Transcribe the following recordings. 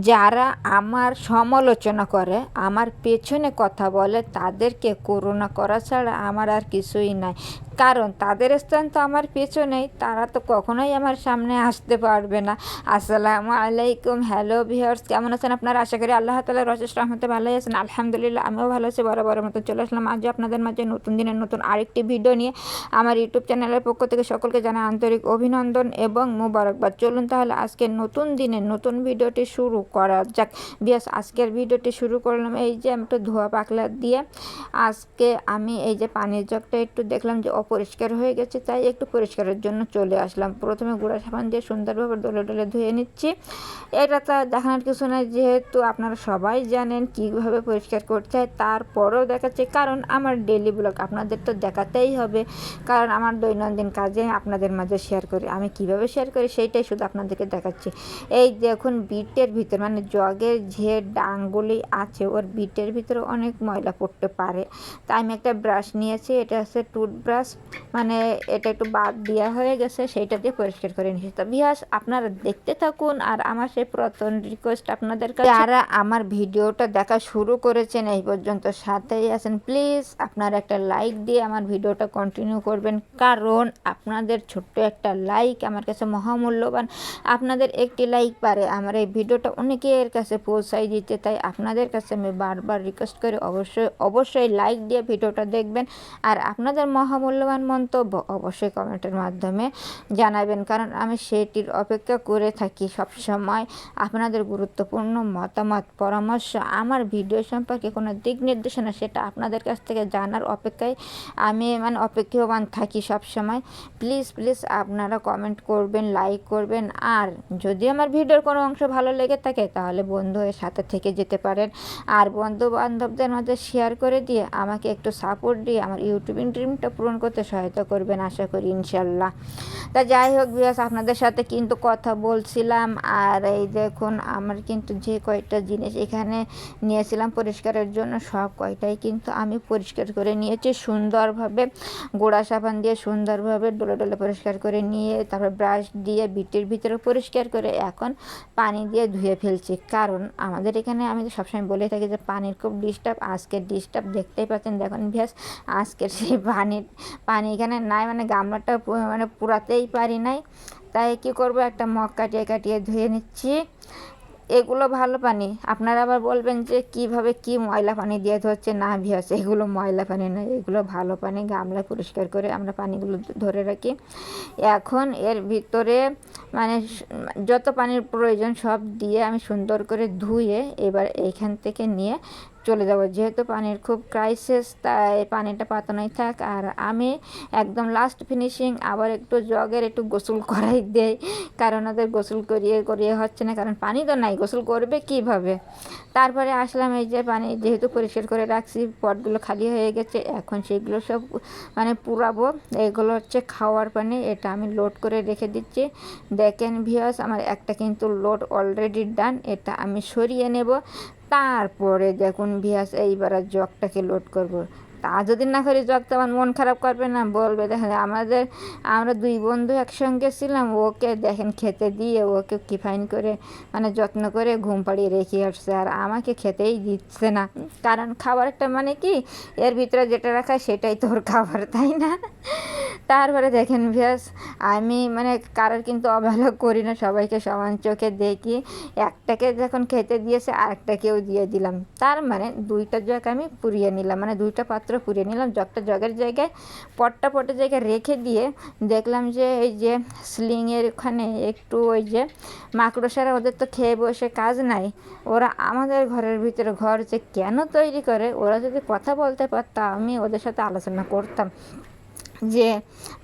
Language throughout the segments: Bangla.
যারা আমার সমালোচনা করে, আমার পেছনে কথা বলে, তাদেরকে করুণা করা ছাড়া আমার আর কিছুই নাই। কারণ তাদের স্থান তো আমার পেছনেই, তারা তো কখনোই আমার সামনে আসতে পারবে না। আসসালামু আলাইকুম, হ্যালো ভিউয়ার্স, কেমন আছেন আপনারা? আশা করি আল্লাহ তালা রসেস রহমতে ভালোই আছেন। আলহামদুলিল্লাহ, আমিও ভালো আছি বড় বড় মতো চলে আসলাম। আজও আপনাদের মাঝে নতুন দিনের নতুন আরেকটি ভিডিও নিয়ে আমার ইউটিউব চ্যানেলের পক্ষ থেকে সকলকে জানা আন্তরিক অভিনন্দন এবং মুবারকবাদ। চলুন তাহলে আজকে নতুন দিনে নতুন ভিডিওটি শুরু করা যাক। বিয়াস আজকের ভিডিওটি শুরু করলাম এই যে আমি একটু ধোয়া পাকলা দিয়ে। আজকে আমি এই যে পানির জগটা একটু দেখলাম যে অপরিষ্কার হয়ে গেছে, তাই একটু পরিষ্কারের জন্য চলে আসলাম। প্রথমে গুঁড়া সাবান দিয়ে সুন্দরভাবে ডলে ডলে ধুয়ে নিচ্ছি। এটা তো দেখানোর কিছু নয় যেহেতু আপনারা সবাই জানেন কীভাবে পরিষ্কার করতে হয়, তারপরেও দেখাচ্ছে। কারণ আমার ডেলি ব্লগ আপনাদের তো দেখাতেই হবে, কারণ আমার দৈনন্দিন কাজে আপনাদের মাঝে শেয়ার করি। আমি কীভাবে শেয়ার করি সেইটাই শুধু আপনাদেরকে দেখাচ্ছি। এই দেখুন, বিটের ভিতর মানে জগের যে ডাঙ্গুলি আছে, ওর বিটের ভিতরে অনেক ময়লা পড়তে পারে। তাই আমি একটা ব্রাশ নিয়েছি, এটা হচ্ছে টুথব্রাশ মানে এটা একটু বাদ দেওয়া হয়ে গেছে, সেইটা দিয়ে পরিষ্কার করে নিয়েছি। তো বিহাস, আপনারা দেখতে থাকুন আর আমার সেই প্রথম রিকোয়েস্ট আপনাদের কাছে। যারা আমার ভিডিওটা দেখা শুরু করেছেন এই পর্যন্ত সাথেই আছেন প্লিজ আপনারা একটা লাইক দিয়ে আমার ভিডিওটা কন্টিনিউ করবেন। কারণ আপনাদের ছোট্ট একটা লাইক আমার কাছে মহামূল্যবান। আপনাদের একটি লাইক পারে আমার এই ভিডিওটা অনেকের কাছে পৌঁছাই দিতে, তাই আপনাদের কাছে আমি বারবার রিকোয়েস্ট করি অবশ্যই অবশ্যই লাইক দিয়ে ভিডিওটা দেখবেন। আর আপনাদের মহামূল্যবান মন্তব্য অবশ্যই কমেন্টের মাধ্যমে জানাবেন, কারণ আমি সেটির অপেক্ষা করে থাকি সব সময় আপনাদের গুরুত্বপূর্ণ মতামত, পরামর্শ, আমার ভিডিও সম্পর্কে কোনো দিক নির্দেশনা, সেটা আপনাদের কাছ থেকে জানার অপেক্ষায় আমি মানে অপেক্ষমান থাকি সব সময় প্লিজ প্লিজ আপনারা কমেন্ট করবেন, লাইক করবেন। আর যদি আমার ভিডিওর কোনো অংশ ভালো লেগে থাকে, তাহলে বন্ধুদের সাথে থেকে যেতে পারেন। আর বন্ধু বান্ধবদের মধ্যে শেয়ার করে দিয়ে আমাকে একটু সাপোর্ট দিয়ে আমার ইউটিউবিং ড্রিমটা পূরণ করতে সহায়তা করবেন, আশা করি ইনশাল্লাহ তা যাই হোক বিয়াস আপনাদের সাথে কিন্তু কথা বলছিলাম। আর এই দেখুন, আমার কিন্তু যে কয়টা জিনিস এখানে নিয়েছিলাম পরিষ্কারের জন্য, সব কয়টাই কিন্তু আমি পরিষ্কার করে নিয়েছি। সুন্দরভাবে গোড়া সাবান দিয়ে সুন্দরভাবে ডলে ডলে পরিষ্কার করে নিয়ে, তারপর ব্রাশ দিয়ে বিটির ভিতরে পরিষ্কার করে এখন পানি দিয়ে ধুয়ে ফেলছি। কারণ আমাদের এখানে আমি তো সবসময় বলে থাকি যে পানির খুব ডিস্টার্ব আজকের ডিস্টার্ব দেখতেই পাচ্ছেন। দেখুন ভ্যাস আজকের সেই পানির পানি এখানে নাই মানে গামলাটা মানে পুরাতেই পারি নাই। তাই কি করব, একটা মগ কাটিয়ে কাটিয়ে ধুয়ে নিচ্ছি। এগুলো ভালো পানি। আপনারা আবার বলবেন যে কীভাবে কি ময়লা পানি দিয়ে ধরছে, না ভিয়াস, এগুলো ময়লা পানি নয় এগুলো ভালো পানি। গামলা পরিষ্কার করে আমরা পানিগুলো ধরে রাখি। এখন এর ভিতরে মানে যত পানির প্রয়োজন সব দিয়ে আমি সুন্দর করে ধুয়ে এবার এইখান থেকে নিয়ে চলে যাব। যেহেতু পানির খুব ক্রাইসিস তাই পানিটা পাতানোই থাক। আর আমি একদম লাস্ট ফিনিশিং আবার একটু জগের একটু গোসল করাই দেই। কারণ ওদের গোসল করিয়ে করিয়ে হচ্ছে না, কারণ পানি তো নাই, গোসল করবে কীভাবে? তারপরে আসলাম এই যে পানি যেহেতু পরিষ্কার করে রাখছি, পটগুলো খালি হয়ে গেছে, এখন সেগুলো সব মানে পুরাবো। এগুলো হচ্ছে খাওয়ার পানি, এটা আমি লোড করে রেখে দিচ্ছি। দেখেন ভিওস আমার একটা কিন্তু লোড অলরেডি ডান এটা আমি সরিয়ে নেব। তারপরে দেখুন ভিয়াস এইবার জগটাকে লোড করব। তা যদি না করি জগ তো আমার মন খারাপ করবে না, বলবে দেখেন আমাদের, আমরা দুই বন্ধু একসঙ্গে ছিলাম, ওকে দেখেন খেতে দিয়ে ওকে কি ফাইন করে মানে যত্ন করে ঘুম পাড়িয়ে রেখে আসছে, আর আমাকে খেতেই দিচ্ছে না। কারণ খাবারটা মানে কি, এর ভিতরে যেটা রাখা সেটাই তোর খাবার, তাই না? তারপরে দেখেন ভিয়াস, আমি মানে কারোর কিন্তু অবহেলা করি না, সবাইকে সমান চোখে দেখি, একটাকে যখন খেতে দিয়েছে, আরেকটাকেও দিয়ে দিলাম। তার মানে দুইটা জগ আমি পুড়িয়ে নিলাম মানে দুইটা পাত্র পুড়িয়ে নিলাম। জগটা জগের জায়গায় পটটা পটের জায়গায় রেখে দিয়ে দেখলাম যে এই যে স্লিংয়ের ওখানে একটু ওই যে মাকড়সারা ওদের তো খেয়ে বসে কাজ নাই। ওরা আমাদের ঘরের ভিতরে ঘর যে কেন তৈরি করে, ওরা যদি কথা বলতে পারতাম আমি ওদের সাথে আলোচনা করতাম। যে,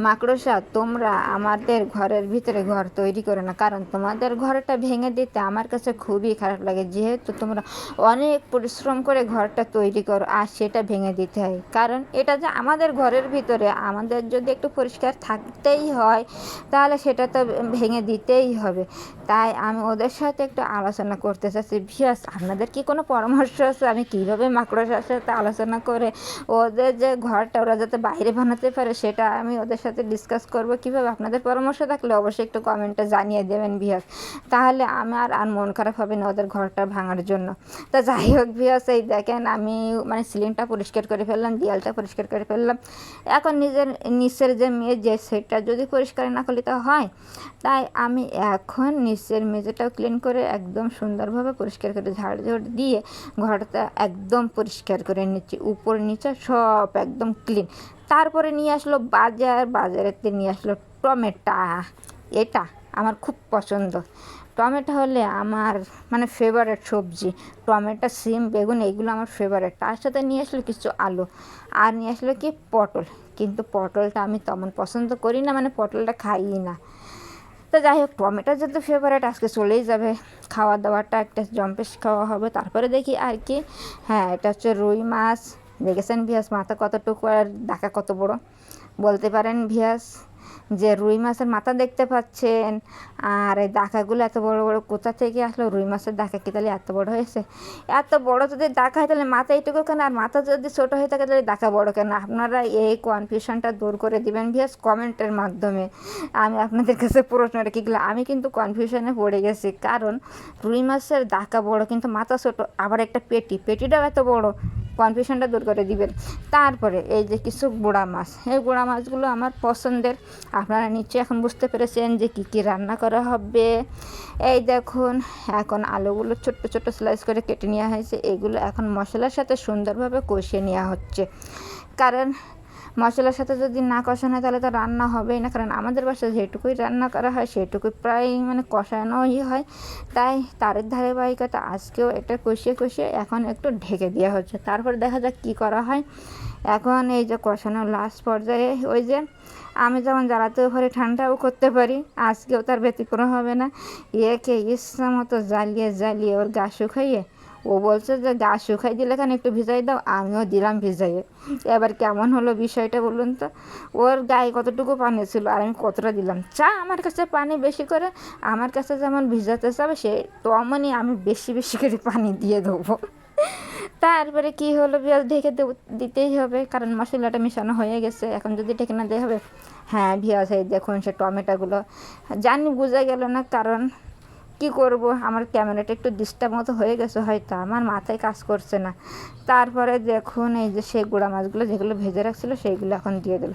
মাকড়সা, তোমরা আমাদের ঘরের ভিতরে ঘর তৈরি করো না। কারণ তোমাদের ঘরটা ভেঙে দিতে আমার কাছে খুবই খারাপ লাগে। যেহেতু তোমরা অনেক পরিশ্রম করে ঘরটা তৈরি করো, আর সেটা ভেঙে দিতে হয়। কারণ এটা যে আমাদের ঘরের ভিতরে আমাদের যদি একটু পরিষ্কার থাকতেই হয়, তাহলে সেটা তো ভেঙে দিতেই হবে। তাই আমি ওদের সাথে একটু আলোচনা করতে চাচ্ছি। ভিয়াস আপনাদের কি কোনো পরামর্শ আছে? আমি কীভাবে মাকড়সার সাথে আলোচনা করে ওদের যে ঘরটা ওরা যাতে বাইরে বানাতে পারে সেটা আমি ওদের সাথে ডিসকাস করব। কীভাবে আপনাদের পরামর্শ থাকলে অবশ্যই একটু কমেন্টে জানিয়ে দেবেন ভিয়াস তাহলে আমার আর মন খারাপ হবে না ওদের ঘরটা ভাঙার জন্য। তো যাই হোক ভিয়াস এই দেখেন আমি মানে সিলিংটা পরিষ্কার করে ফেললাম, দেয়ালটা পরিষ্কার করে ফেললাম। এখন নিজের, নিচের যে মেজে সেটা যদি পরিষ্কার না করলে তো হয়। তাই আমি এখন নিচের মেঝেটাও ক্লিন করে একদম সুন্দরভাবে পরিষ্কার করে ঝাড় ঝাড় দিয়ে ঘরটা একদম পরিষ্কার করে নিচ্ছি। উপর, নিচে সব একদম ক্লিন তারপরে নিয়ে আসলো বাজার বাজারেতে নিয়ে আসলো টমেটা। এটা আমার খুব পছন্দ। টমেটো হলে আমার মানে ফেভারেট সবজি। টমেটো, সিম, বেগুন এইগুলো আমার ফেভারেট তার সাথে নিয়ে আসলো কিছু আলু। আর নিয়ে আসলো কি পটল। কিন্তু পটলটা আমি তেমন পছন্দ করি না মানে পটলটা খাই না। তো যাই হোক, টমেটো যেহেতু ফেভারেট আজকে চলেই যাবে। খাওয়া দাওয়াটা একটা জম্পেশ খাওয়া হবে। তারপরে দেখি আর কি। হ্যাঁ এটা হচ্ছে রুই মাছ। দেখেছেন ভিয়াস, মাথা কতটুকু আর ডাকা কত বড়? বলতে পারেন ভিয়াস যে রুই মাছের মাথা দেখতে পাচ্ছেন। আর এই দাকাগুলো এত বড় বড় কোথা থেকে আসলো? রুই মাছের দাকা কি তাহলে এত বড় হয়েছে? এত বড় যদি দাকা হয় তাহলে মাথা এইটুকু কেন? আর মাথা যদি ছোটো হয়ে থাকে তাহলে দাকা বড় কেন? আপনারা এই কনফিউশনটা দূর করে দিবেন ভিয়াস কমেন্টের মাধ্যমে। আমি আপনাদের কাছে প্রশ্ন রেখে গেলাম আমি কিন্তু কনফিউশনে পড়ে গেছি। কারণ রুই মাছের দাকা বড় কিন্তু মাথা ছোটো, আবার একটা পেটি। পেটিটাও এত বড়। কনফিউশনটা দূর করে দিবেন। তারপরে এই যে কিছু গোড়া মাছ, এই গোড়া মাছগুলো আমার পছন্দের। আপনারা নিশ্চয়ই এখন বুঝতে পেরেছেন যে কী কী রান্না করা হবে। এই দেখুন, এখন আলুগুলো ছোট্ট ছোট্ট স্লাইস করে কেটে নেওয়া হয়েছে। এগুলো এখন মশলার সাথে সুন্দরভাবে কষিয়ে নেওয়া হচ্ছে। কারণ মশলার সাথে যদি না কষানো হয়, তাহলে তো রান্না হবেই না। কারণ আমাদের বাসায় যেটুকুই রান্না করা হয়, সেটুকুই প্রায় মানে কষানোই হয়। তাই তারের ধারাবাহিকতা আজকেও এটা কষিয়ে কষিয়ে এখন একটু ঢেকে দেওয়া হচ্ছে। তারপর দেখা যাক কী করা হয়। এখন এই যে কষানোর লাস্ট পর্যায়ে, ওই যে আমি যেমন জ্বালাতেও পারি, ঠান্ডাও করতে পারি, আজকেও তার ব্যতিক্রম হবে না। একে ইচ্ছা মতো জ্বালিয়ে জ্বালিয়ে ওর গা শুকাইয়ে ও বলছে যে গা শুকাই দিলে কেন একটু ভিজাই দাও, আমিও দিলাম ভিজাইয়ে। এবার কেমন হলো বিষয়টা বলুন তো? ওর গায়ে কতটুকু পানি ছিল আর আমি কতটা দিলাম? চা আমার কাছে পানি বেশি করে, আমার কাছে যেমন ভিজাতে চাবে, সে তেমনই আমি বেশি বেশি করে পানি দিয়ে দেবো। তারপরে কি হলো পেঁয়াজ ঢেকে দিতেই হবে, কারণ মশলাটা মেশানো হয়ে গেছে, এখন যদি ঢেকে না দেওয়া হবে হ্যাঁ পেঁয়াজ এই দেখুন সে টমেটোগুলো। জানি বোঝা গেল না কারণ কি করব? আমার ক্যামেরাটা একটু ডিস্টার্ব মতো হয়ে গেছে হয়তো। আমার মাথায় কাজ করছে না। তারপরে দেখুন, এই যে সেই গুঁড়া মাছগুলো যেগুলো ভেজে রাখছিলো, সেইগুলো এখন দিয়ে দিল।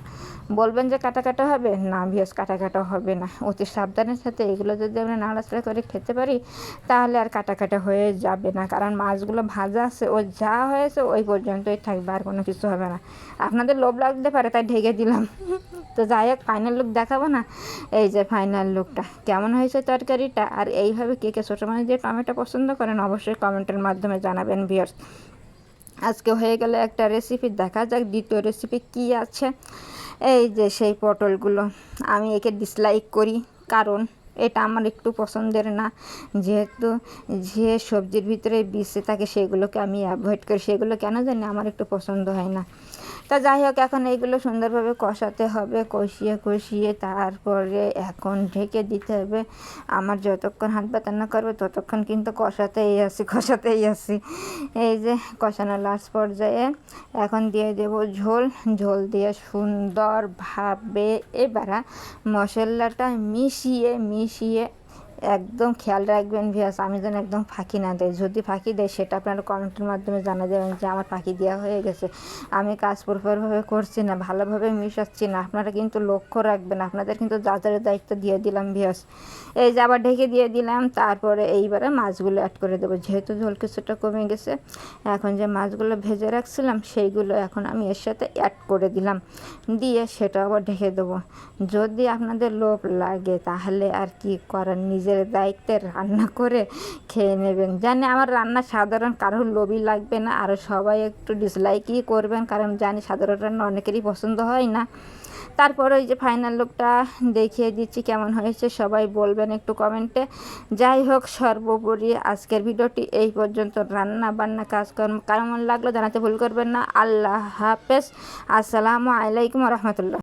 বলবেন যে কাটা কাটা হবে? না ভিয়াস কাটা কাটা হবে না। অতি সাবধানের সাথে এগুলো যদি আমরা নাড়াচাড়া করে খেতে পারি, তাহলে আর কাটা কাটা হয়ে যাবে না। কারণ মাছগুলো ভাজা আছে, ও যা হয়েছে ওই পর্যন্তই থাকবে, আর কোনো কিছু হবে না। আপনাদের লোভ লাগতে পারে, তাই ঢেকে দিলাম। তো যাই হোক ফাইনাল লুক দেখাবো না? এই যে ফাইনাল লুকটা কেমন হয়েছে তরকারিটা? আর এইভাবে কে কে ছোটো মানে যে টমেটো পছন্দ করেন, অবশ্যই কমেন্টের মাধ্যমে জানাবেন ভিয়ার্স আজকে হয়ে গেলে একটা রেসিপি দেখা যাক দ্বিতীয় রেসিপি কি আছে। এই যে সেই পটলগুলো, আমি একে ডিসলাইক করি, কারণ এটা আমার একটু পছন্দের না। যেহেতু যে সবজির ভিতরে বিষে থাকে, সেগুলোকে আমি অ্যাভয়েড করি। সেগুলো কেন জানি আমার একটু পছন্দ হয় না। তা যাই হোক, এখন এইগুলো সুন্দরভাবে কষাতে হবে, কষিয়ে কষিয়ে তারপরে এখন ঢেকে দিতে হবে। আমার যতক্ষণ হাত ব্যথা না করবে, ততক্ষণ কিন্তু কষাতেই আসি কষাতেই আসি। এই যে কষানো লাস্ট পর্যায়ে এখন দিয়ে দেব ঝোল। ঝোল দিয়ে সুন্দরভাবে এবার মশলাটা মিশিয়ে মিশিয়ে একদম খেয়াল রাখবেন ভিয়াস আমি যেন একদম ফাঁকি না দেয় যদি ফাঁকি দেয় সেটা আপনারা কমেন্টের মাধ্যমে জানা দেবেন যে আমার ফাঁকি দেওয়া হয়ে গেছে। আমি কাজ প্রপারভাবে করছি না, ভালোভাবে মিশাচ্ছি না। আপনারা কিন্তু লক্ষ্য রাখবেন, আপনাদের কিন্তু যাচারের দায়িত্ব দিয়ে দিলাম ভিয়াস এই যে আবার ঢেকে দিয়ে দিলাম, তারপরে এইবারে মাছগুলো অ্যাড করে দেবো। যেহেতু ঝোল কিছুটা কমে গেছে, এখন যে মাছগুলো ভেজে রাখছিলাম, সেইগুলো এখন আমি এর সাথে অ্যাড করে দিলাম। দিয়ে সেটা আবার ঢেকে দেবো। যদি আপনাদের লোভ লাগে, তাহলে আর কি করার? নিজে নিজের দায়িত্বে রান্না করে খেয়ে নেবেন। জানি আমার রান্না সাধারণ, কারোর লোভই লাগবে না। আর সবাই একটু ডিসলাইকই করবেন, কারণ জানি সাধারণ রান্না অনেকেরই পছন্দ হয় না। তারপর ওই যে ফাইনাল লুকটা দেখিয়ে দিচ্ছি, কেমন হয়েছে সবাই বলবেন একটু কমেন্টে। যাই হোক, সর্বোপরি আজকের ভিডিওটি এই পর্যন্ত। রান্না বান্না কাজকর্ম কেমন লাগল জানাতে ভুল করবেন না। আল্লাহ হাফেজ। আসসালামু আলাইকুম রহমতুল্লাহ।